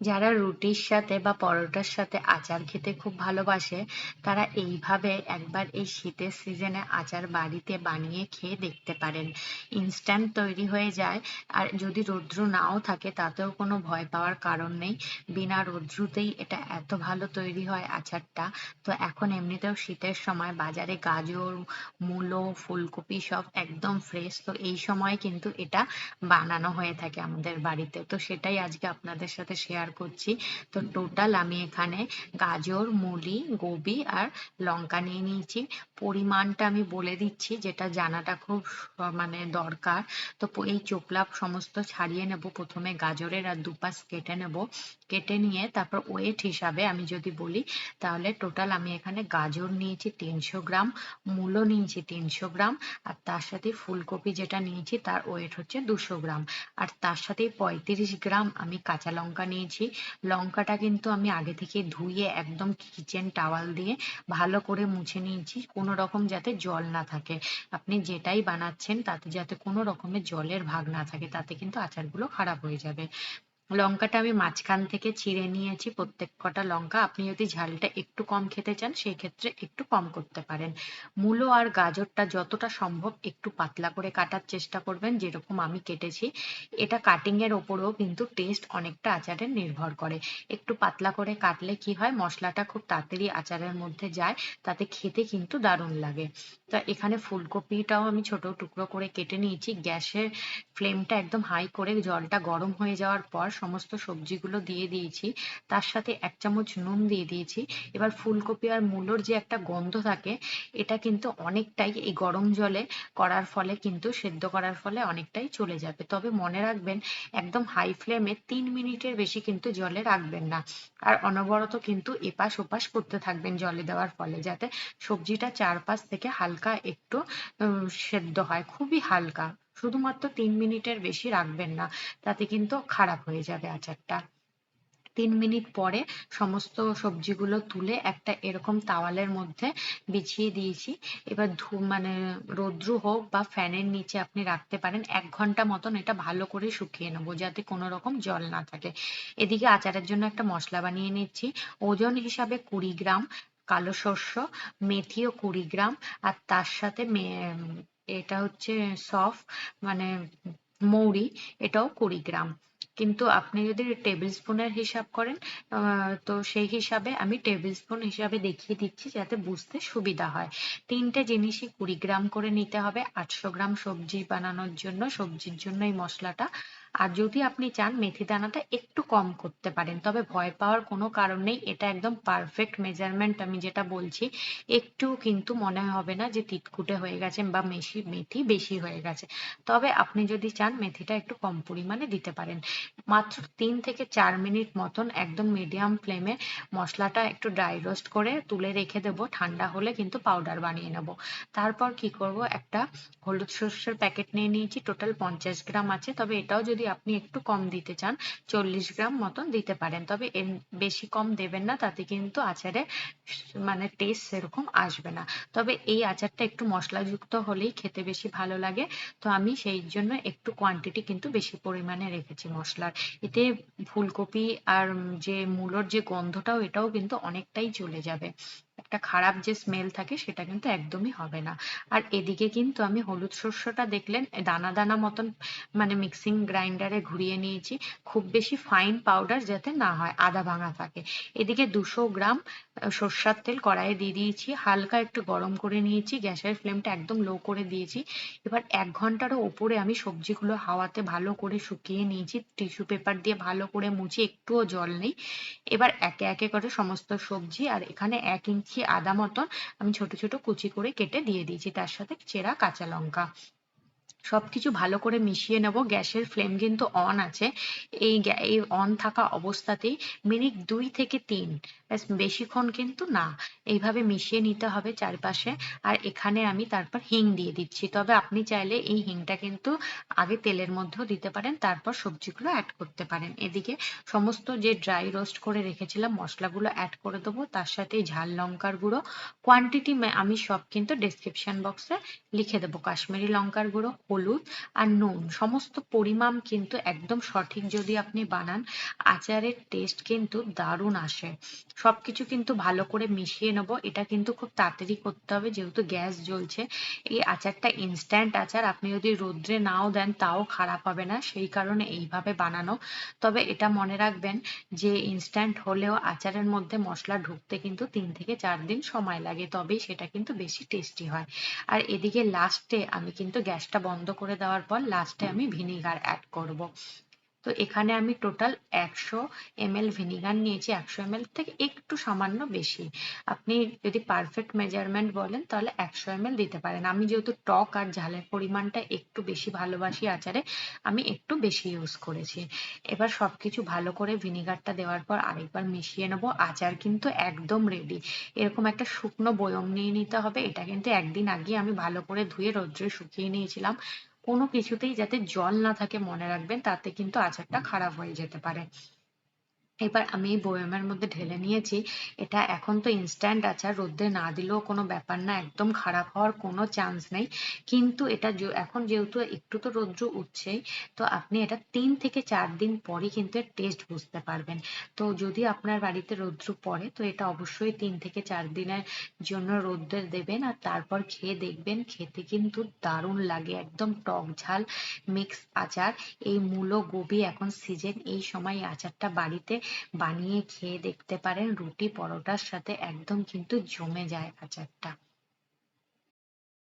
যারা রুটির সাথে বা পরোটার সাথে আচার খেতে খুব ভালোবাসে, তারা এইভাবে একবার এই শীতের সিজনে আচার বাড়িতে বানিয়ে খেয়ে দেখতে পারেন। ইনস্ট্যান্ট তৈরি হয়ে যায়। আর যদি রৌদ্র নাও থাকে, তাতেও কোনো ভয় পাওয়ার কারণ নেই। বিনা রৌদ্রুতেই এটা এত ভালো তৈরি হয় আচারটা। তো এখন এমনিতেও শীতের সময় বাজারে গাজর, মূলো, ফুলকপি সব একদম ফ্রেশ তো এই সময় কিন্তু এটা বানানো হয়ে থাকে আমাদের বাড়িতে। তো সেটাই আজকে আপনাদের সাথে শেয়ার করছি। তো টোটাল আমি এখানে গাজর, মুলি, গোবি আর লঙ্কা নিয়ে নিয়েছি। পরিমাণটা আমি বলে দিচ্ছি, যেটা জানাটা খুব মানে দরকার। তো এই চোপলা সমস্ত ছাড়িয়ে নেব প্রথমে গাজরের আর দুপাশ কেটে নেব। কেটে নিয়ে তারপর ওয়েট হিসাবে আমি যদি বলি, তাহলে টোটাল আমি এখানে গাজর নিয়েছি তিনশো গ্রাম, মূলো নিয়েছি তিনশো গ্রাম, আর তার সাথে ফুলকপি যেটা নিয়েছি তার ওয়েট হচ্ছে দুশো গ্রাম। আর তার সাথে পঁয়ত্রিশ গ্রাম আমি কাঁচা লঙ্কা নিয়েছি। লঙ্কাটা কিন্তু আমি আগে থেকে ধুয়ে একদম কিচেন টাওয়াল দিয়ে ভালো করে মুছে নিয়েছি। কোনো রকম যাতে জল না থাকে। আপনি যেটাই বানাচ্ছেন তাতে যাতে কোনো রকমের জলের ভাগ না থাকে, তাতে কিন্তু আচারগুলো খারাপ হয়ে যাবে। লঙ্কাটা আমি মাঝখান থেকে ছিঁড়ে নিয়েছি, প্রত্যেক কটা লঙ্কা। আপনি যদি ঝালটা একটু কম খেতে চান সেই ক্ষেত্রে একটু কম করতে পারেন। মূলো আর গাজরটা যতটা সম্ভব একটু পাতলা করে কাটার চেষ্টা করবেন, যেরকম আমি কেটেছি। এটা কাটিং এর ওপরেও কিন্তু টেস্ট অনেকটা আচারের নির্ভর করে। একটু পাতলা করে কাটলে কি হয়, মশলাটা খুব তাড়াতাড়ি আচারের মধ্যে যায়, তাতে খেতে কিন্তু দারুণ লাগে। তা এখানে ফুলকপিটাও আমি ছোট টুকরো করে কেটে নিয়েছি। গ্যাসের ফ্লেমটা একদম হাই করে জলটা গরম হয়ে যাওয়ার পর সমস্ত সবজিগুলো দিয়ে দিয়েছি। তার সাথে এক চামচ নুন দিয়ে দিয়েছি। এবার ফুলকপি আর মূলোর যে একটা গন্ধ থাকে, এটা কিন্তু অনেকটাই এই গরম জলে করার ফলে কিন্তু সেদ্ধ করার ফলে অনেকটাই চলে যাবে। তবে মনে রাখবেন, একদম হাই ফ্লেমে তিন মিনিটের বেশি কিন্তু জলে রাখবেন না। আর অনবরত কিন্তু এপাশ ওপাশ করতে থাকবেন জলে দেওয়ার ফলে, যাতে সবজিটা চারপাশ থেকে হালকা একটু সেদ্ধ হয়। খুবই হালকা। শুধুমাত্র তিন মিনিটের বেশি রাখবেন না, তাতে কিন্তু খারাপ হয়ে যাবে আচারটা। তিন মিনিট পরে সমস্ত সবজিগুলো তুলে একটা এরকম তাওয়ালের মধ্যে বিছিয়ে দিয়েছি। এবার ধু মানে রৌদ্র হোক বা ফ্যানের নিচে আপনি রাখতে পারেন, এক ঘণ্টা মতন এটা ভালো করে শুকিয়ে নেব, যাতে কোনো রকম জল না থাকে। এদিকে আচারের জন্য একটা মশলা বানিয়ে নিচ্ছি। ওজন হিসাবে কুড়ি গ্রাম, কালো সর্ষ মেথিও কুড়ি গ্রাম, আর তার সাথে এটা হচ্ছে সফ মানে মৌরি, এটাও কুড়ি গ্রাম। কিন্তু আপনি যদি টেবিল স্পুনের হিসাব করেন তো সেই হিসাবে আমি টেবিল স্পুন হিসাবে দেখিয়ে দিচ্ছি যাতে বুঝতে সুবিধা হয়। তিনটে জিনিসই কুড়ি গ্রাম করে নিতে হবে। আটশো গ্রাম সবজি বানানোর জন্য, সবজির জন্য এই মশলাটা আর যদি আপনি চান মেথি দানাটা একটু কম করতে পারেন, তবে ভয় পাওয়ার কোনো কারণ নেই। এটা একদম পারফেক্ট মেজারমেন্ট আমি যেটা বলছি। একটু কিন্তু মনে হবে না যে তিতকুটে হয়ে গেছে বা মেশি মেথি বেশি হয়ে গেছে। তবে আপনি যদি চান মেথিটা একটু কম পরিমাণে দিতে পারেন। মাত্র তিন থেকে চার মিনিট মতন একদম মিডিয়াম ফ্লেমে মশলাটা একটু ড্রাই রোস্ট করে তুলে রেখে দেবো। ঠান্ডা হলে কিন্তু পাউডার বানিয়ে নেব। তারপর কি করব? একটা হলুদ সর্ষের প্যাকেট নিয়ে নিয়েছি। টোটাল পঞ্চাশ গ্রাম আছে। তবে এটাও যদি আপনি একটু কম দিতে চান, চল্লিশ গ্রাম মতন দিতে পারেন। তবে এর বেশি কম দেবেন না, তাতে কিন্তু আচারে মানে টেস্ট সেরকম আসবে না। তবে এই আচারটা একটু মশলাযুক্ত হলেই খেতে বেশি ভালো লাগে। তো আমি সেই জন্য একটু কোয়ান্টিটি কিন্তু বেশি পরিমাণে রেখেছি মশলার। এতে ফুলকপি আর যে মূলোর যে গন্ধটাও, এটাও কিন্তু অনেকটাই চলে যাবে। একটা খারাপ যে স্মেল থাকে সেটা কিন্তু একদমই হবে না। আর এদিকে কিন্তু আমি হলুদ শস্যটা দেখলেন, দানা দানা মতন মানে মিক্সিং গ্রাইন্ডারে ঘুরিয়ে নিয়েছি। খুব বেশি ফাইন পাউডার যাতে না হয়, আদা ভাঙা থাকে। এদিকে দুশো গ্রাম সর্ষার তেল কড়াইয়ে দিয়ে দিয়েছি, হালকা একটু গরম করে নিয়েছি, গ্যাসের ফ্লেমটা একদম লো করে দিয়েছি। এবার এক ঘন্টারও ওপরে আমি সবজিগুলো হাওয়াতে ভালো করে শুকিয়ে নিয়েছি টিস্যু পেপার দিয়ে ভালো করে মুছে, একটুও জল নেই। এবার একে একে করে সমস্ত সবজি, আর এখানে এক ইঞ্চি ইঞ্চি আদা মতন আমি ছোট ছোট কুচি করে কেটে দিয়ে দিয়েছি। তার সাথে চেরা কাঁচা লঙ্কা। সবকিছু ভালো করে মিশিয়ে নেব। গ্যাসের ফ্লেম কিন্তু অন আছে। এই এই অন থাকা অবস্থাতেই মিনিট দুই থেকে তিন, ব্যাস বেশিক্ষণ কিন্তু না। এইভাবে মিশিয়ে নিতে হবে চারপাশে। আর এখানে আমি তারপর হিং দিয়ে দিচ্ছি। তবে আপনি চাইলে এই হিংটা কিন্তু আগে তেলের মধ্যেও দিতে পারেন, তারপর সবজিগুলো অ্যাড করতে পারেন। এদিকে সমস্ত যে ড্রাই রোস্ট করে রেখেছিলাম, মশলাগুলো অ্যাড করে দেবো। তার সাথে ঝাল লঙ্কার গুঁড়ো। কোয়ান্টিটি আমি সব কিন্তু ডেসক্রিপশন বক্সে লিখে দেবো। কাশ্মীরি লঙ্কার গুঁড়ো হলুদ আর নুন। সমস্ত পরিমাণ কিন্তু একদম সঠিক যদি আপনি বানান, আচারের টেস্ট কিন্তু দারুণ আসে। সবকিছু কিন্তু ভালো করে মিশিয়ে নেব। এটা কিন্তু খুব তাড়াতাড়ি করতে হবে, যেহেতু গ্যাস জ্বলছে। এই আচারটা ইনস্ট্যান্ট আচার। আপনি যদি রোদ্রে নাও দেন, তাও খারাপ হবে না। সেই কারণে এইভাবে বানানো। তবে এটা মনে রাখবেন যে ইনস্ট্যান্ট হলেও আচারের মধ্যে মশলা ঢুকতে কিন্তু তিন থেকে চার দিন সময় লাগে। তবেই সেটা কিন্তু বেশি টেস্টি হয়। আর এদিকে লাস্টে আমি কিন্তু গ্যাসটা বন্ধ করে দেওয়ার পর লাস্টে আমি ভিনিগার অ্যাড করব। তো এখানে আমি টোটাল একশো এমএল ভিনিগার নিয়েছি, একশো এমএল থেকে একটু সামান্য বেশি। আপনি যদি পারফেক্ট মেজারমেন্ট বলেন, তাহলে একশো এমএল দিতে পারেন। আমি যেহেতু টক আর ঝালের পরিমাণটা একটু বেশি ভালোবাসি আচারে, আমি একটু বেশি ইউজ করেছি। এবার সবকিছু ভালো করে ভিনিগারটা দেওয়ার পর আরেকবার মিশিয়ে নেব। আচার কিন্তু একদম রেডি এরকম একটা শুকনো বয়ম নিয়ে নিতে হবে। এটা কিন্তু একদিন আগে আমি ভালো করে ধুয়ে রোদ্রে শুকিয়ে নিয়েছিলাম। কোনো কিছুতেই যাতে জল না থাকে মনে রাখবেন, তাতে কিন্তু আচারটা খারাপ হয়ে যেতে পারে। এবার আমি বয়ামের মধ্যে ঢেলে নিয়েছি। এটা এখন তো ইনস্ট্যান্ট আচার রোদ্রে না দিলেও কোনো ব্যাপার না, একদম খারাপ হওয়ার কোনো চান্স নেই। কিন্তু এটা এখন যেহেতু একটু তো রৌদ্র উঠছেই, তো আপনি এটা তিন থেকে চার দিন পরই কিন্তু এর টেস্ট বুঝতে পারবেন। তো যদি আপনার বাড়িতে রৌদ্র পড়ে, তো এটা অবশ্যই তিন থেকে চার দিনের জন্য রোদ্রে দেবেন, আর তারপর খেয়ে দেখবেন, খেতে কিন্তু দারুণ লাগে, একদম টক ঝাল মিক্স আচার। এই মূলো, গোবি এখন সিজন এই সময় আচারটা বাড়িতে বানিয়ে খেয়ে দেখতে পারেন। রুটি পরোটার সাথে একদম কিন্তু জমে যায় আচারটা।